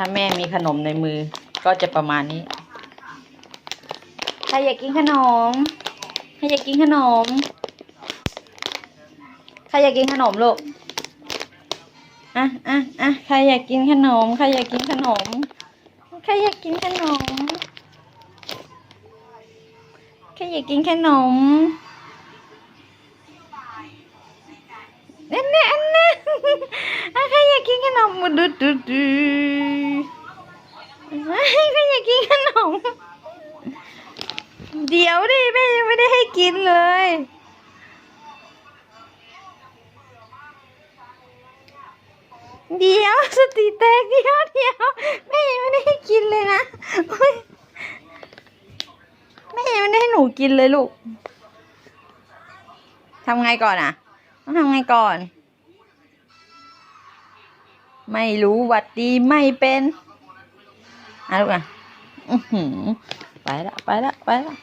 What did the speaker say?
ถ้าแม่มีขนมในมือ ก็จะประมาณนี้ ใครอยากกินขนม ใครอยากกินขนม ใครอยากกินขนมลูก อะอะอะใครอยากกินขนม ใครอยากกินขนม ใครอยากกินขนม ใครอยากกินขนมนั่นน่ะอันนั้นอะใครอยากกินขนมดูดูดู ใครอยากกินขนม เดี๋ยวดิแม่ยังไม่ได้ให้กินเลย เดี๋ยวสติแตกเดี๋ยวเดี๋ยวแม่ยังไม่ได้ให้กินเลยนะแม่ยังไม่ได้ให้หนูกินเลยลูกทำไงก่อนอะ ต้องทำไงก่อน ไม่รู้วัดดีไม่เป็น อาลูกอะอือหือไปละไปละไปละ